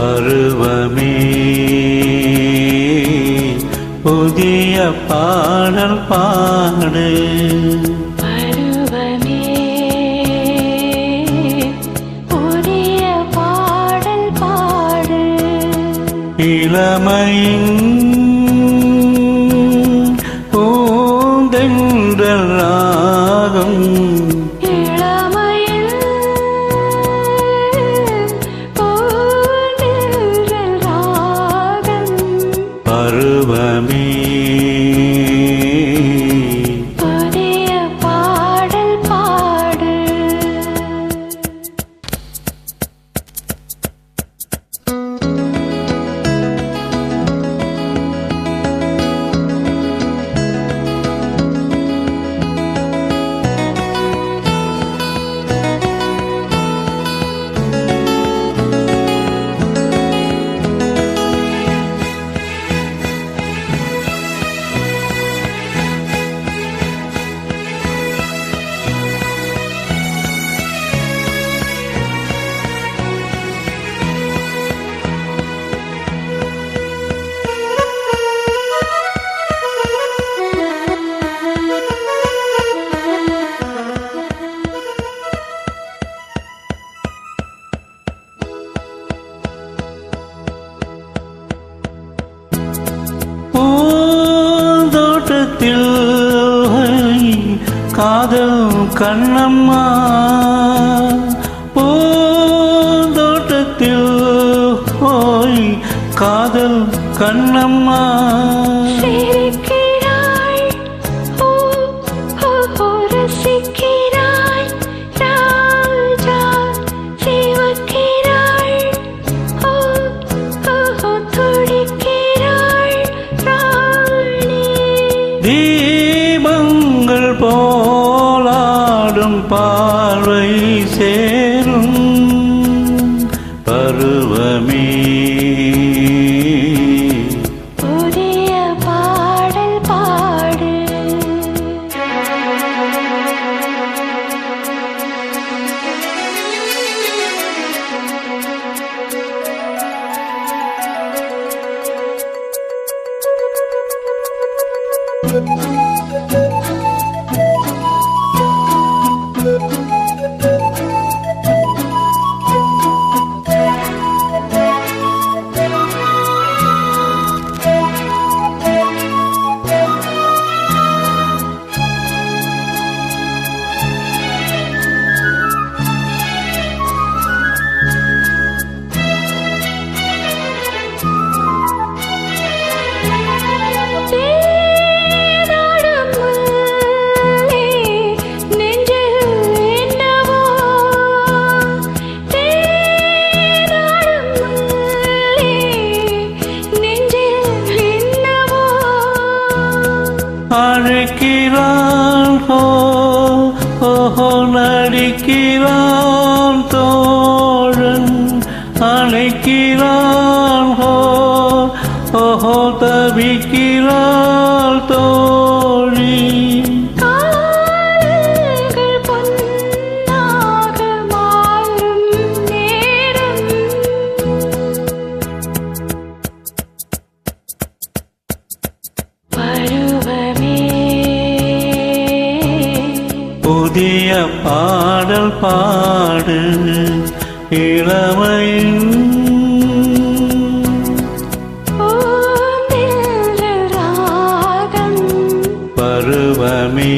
பருவமே. புதிய பாடல் பாடு. இளமையின் பருவமே. பூந்தோட்டத்தில் காதல் கண்ணம்மா. பூந்தோட்டத்தில் ஓய் காதல் கண்ணம்மா. போலாடும் பார்வை சேரும் பருவமே. শ্রীরাম புதிய பாடல் பாடு ராகம். பருவமே